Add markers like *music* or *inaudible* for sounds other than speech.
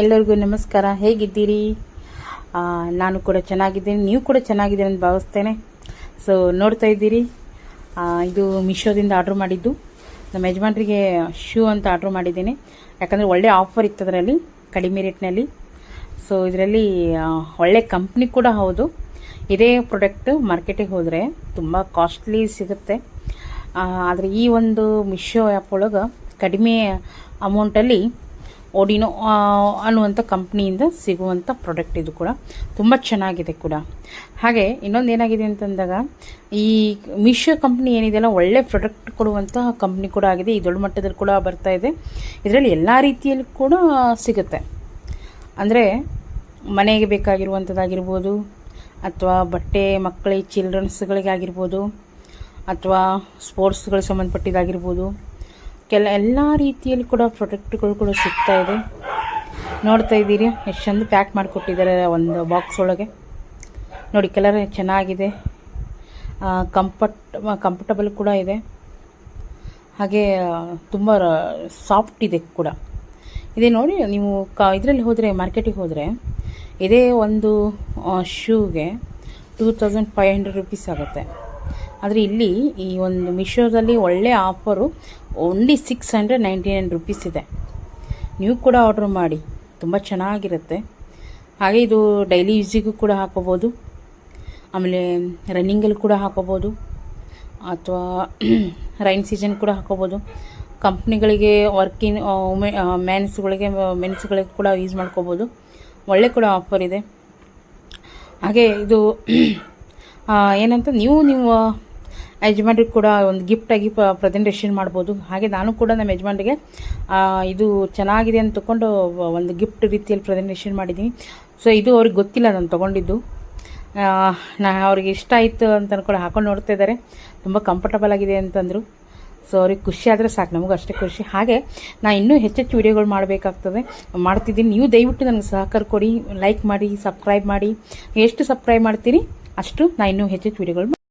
ಎಲ್ಲರಿಗೂ ನಮಸ್ಕಾರ. ಹೇಗಿದ್ದೀರಿ? ನಾನು ಕೂಡ ಚೆನ್ನಾಗಿದ್ದೀನಿ. ನೀವು ಕೂಡ ಚೆನ್ನಾಗಿದ್ದೀರಿ ಅಂತ ಭಾವಿಸ್ತೇನೆ. ಸೊ ನೋಡ್ತಾ ಇದ್ದೀರಿ. ಇದು ಮಿಶೋದಿಂದ ಆರ್ಡ್ರ್ ಮಾಡಿದ್ದು. ನಮ್ಮ ಯಜಮಾನ್ರಿಗೆ ಶೂ ಅಂತ ಆರ್ಡ್ರ್ ಮಾಡಿದ್ದೀನಿ. ಯಾಕಂದರೆ ಒಳ್ಳೆ ಆಫರ್ ಇತ್ತು ಅದರಲ್ಲಿ ಕಡಿಮೆ ರೇಟ್ನಲ್ಲಿ ಸೊ ಇದರಲ್ಲಿ ಒಳ್ಳೆ ಕಂಪ್ನಿ ಕೂಡ ಹೌದು. ಇದೇ ಪ್ರಾಡಕ್ಟ್ ಮಾರ್ಕೆಟಿಗೆ ಹೋದರೆ ತುಂಬ ಕಾಸ್ಟ್ಲಿ ಸಿಗುತ್ತೆ. ಆದರೆ ಈ ಒಂದು ಮಿಶೋ ಆ್ಯಪ್ ಒಳಗೆ ಕಡಿಮೆ ಅಮೌಂಟಲ್ಲಿ ಓಡಿನೋ ಆ, ಅನ್ನುವಂಥ ಕಂಪ್ನಿಯಿಂದ ಸಿಗುವಂಥ ಪ್ರಾಡಕ್ಟ್ ಇದು ಕೂಡ. ತುಂಬ ಚೆನ್ನಾಗಿದೆ ಕೂಡ. ಹಾಗೆ ಇನ್ನೊಂದು ಏನಾಗಿದೆ ಅಂತಂದಾಗ ಈ ಮಿಶೋ ಕಂಪ್ನಿ ಏನಿದೆಯಲ್ಲ ಒಳ್ಳೆ ಪ್ರಾಡಕ್ಟ್ ಕೊಡುವಂತಹ ಕಂಪ್ನಿ ಕೂಡ ಆಗಿದೆ. ಈ ದೊಡ್ಡ ಮಟ್ಟದಲ್ಲಿ ಕೂಡ ಬರ್ತಾ ಇದೆ. ಇದರಲ್ಲಿ ಎಲ್ಲ ರೀತಿಯಲ್ಲಿ ಕೂಡ ಸಿಗುತ್ತೆ. ಅಂದರೆ ಮನೆಗೆ ಬೇಕಾಗಿರುವಂಥದ್ದಾಗಿರ್ಬೋದು ಅಥವಾ ಬಟ್ಟೆ ಮಕ್ಕಳಿಗೆ ಚಿಲ್ಡ್ರನ್ಸ್ಗಳಿಗಾಗಿರ್ಬೋದು ಅಥವಾ ಸ್ಪೋರ್ಟ್ಸ್ಗಳಿಗೆ ಸಂಬಂಧಪಟ್ಟಿದ್ದಾಗಿರ್ಬೋದು ಕೆಲ ಎಲ್ಲ ರೀತಿಯಲ್ಲಿ ಕೂಡ ಪ್ರೊಡಕ್ಟ್ಗಳು ಕೂಡ ಸಿಗ್ತಾ ಇದೆ. ನೋಡ್ತಾ ಇದ್ದೀರಿ ಎಷ್ಟು ಚೆಂದ ಪ್ಯಾಕ್ ಮಾಡಿಕೊಟ್ಟಿದ್ದಾರೆ ಒಂದು ಬಾಕ್ಸ್ ಒಳಗೆ. ನೋಡಿ, ಕಲರ್ ಚೆನ್ನಾಗಿದೆ. ಕಂಫರ್ಟ್ ಕಂಫರ್ಟಬಲ್ ಕೂಡ ಇದೆ. ಹಾಗೆ ತುಂಬ ಸಾಫ್ಟ್ ಇದೆ ಕೂಡ. ಇದೇ ನೋಡಿ, ನೀವು ಕ, ಇದರಲ್ಲಿ ಹೋದರೆ, ಮಾರ್ಕೆಟಿಗೆ ಹೋದರೆ, ಇದೇ ಒಂದು ಶೂಗೆ two thousand five hundred rupees ಆಗುತ್ತೆ. ಆದರೆ ಇಲ್ಲಿ ಈ ಒಂದು ಮಿಶೋದಲ್ಲಿ ಒಳ್ಳೆ offer only six hundred ninety nine rupees ಇದೆ. ನೀವು ಕೂಡ ಆರ್ಡ್ರ್ ಮಾಡಿ. ತುಂಬ ಚೆನ್ನಾಗಿರುತ್ತೆ. ಹಾಗೆ ಇದು ಡೈಲಿ ಯೂಸಿಗೂ ಕೂಡ ಹಾಕೋಬೋದು ಆಮೇಲೆ ರನ್ನಿಂಗಲ್ಲಿ ಕೂಡ ಹಾಕೋಬೋದು ಅಥವಾ *clears throat* ರೈನ್ ಸೀಸನ್ ಕೂಡ ಹಾಕೋಬೋದು ಕಂಪ್ನಿಗಳಿಗೆ ವರ್ಕಿನ್ ವುಮೆ ಮೆನ್ಸ್ಗಳಿಗೆ ಮೆನ್ಸ್ಗಳಿಗೆ ಕೂಡ ಯೂಸ್ ಮಾಡ್ಕೋಬೋದು ಒಳ್ಳೆ ಕೂಡ ಆಫರ್ ಇದೆ. ಹಾಗೆ ಇದು *clears throat* ಏನಂತ, ನೀವು ನೀವು ಯಜಮಾನ್ರಿಗೆ ಕೂಡ ಒಂದು ಗಿಫ್ಟಾಗಿ ಪ ಪ್ರೆಸೆಂಟೇಷನ್ ಮಾಡ್ಬೋದು. ಹಾಗೆ ನಾನು ಕೂಡ ನಮ್ಮ ಯಜಮಾನ್ರಿಗೆ ಇದು ಚೆನ್ನಾಗಿದೆ ಅಂತ ತಗೊಂಡು ಒಂದು ಗಿಫ್ಟ್ ರೀತಿಯಲ್ಲಿ ಪ್ರೆಸೆಂಟೇಷನ್ ಮಾಡಿದ್ದೀನಿ. ಸೊ ಇದು ಅವ್ರಿಗೆ ಗೊತ್ತಿಲ್ಲ ನಾನು ತೊಗೊಂಡಿದ್ದು. ನಾ ಅವ್ರಿಗೆ ಇಷ್ಟ ಆಯಿತು ಅಂತ ಅನ್ಕೊಂಡು ಹಾಕೊಂಡು ನೋಡ್ತಾ ಇದ್ದಾರೆ. ತುಂಬ ಕಂಫರ್ಟಬಲ್ ಆಗಿದೆ ಅಂತಂದರು. ಸೊ ಅವ್ರಿಗೆ ಖುಷಿ ಆದರೆ ಸಾಕು, ನಮಗೂ ಅಷ್ಟೇ ಖುಷಿ. ಹಾಗೆ ನಾನು ಇನ್ನೂ ಹೆಚ್ಚೆಚ್ಚು ವಿಡಿಯೋಗಳು ಮಾಡಬೇಕಾಗ್ತದೆ. ಮಾಡ್ತಿದ್ದೀನಿ. ನೀವು ದಯವಿಟ್ಟು ನನಗೆ ಸಹಕಾರ ಕೊಡಿ ಲೈಕ್ ಮಾಡಿ ಸಬ್ಸ್ಕ್ರೈಬ್ ಮಾಡಿ. ಎಷ್ಟು ಸಬ್ಸ್ಕ್ರೈಬ್ ಮಾಡ್ತೀರಿ ಅಷ್ಟು ನಾನು ಇನ್ನೂ ಹೆಚ್ಚೆಚ್ಚು ವಿಡಿಯೋಗಳು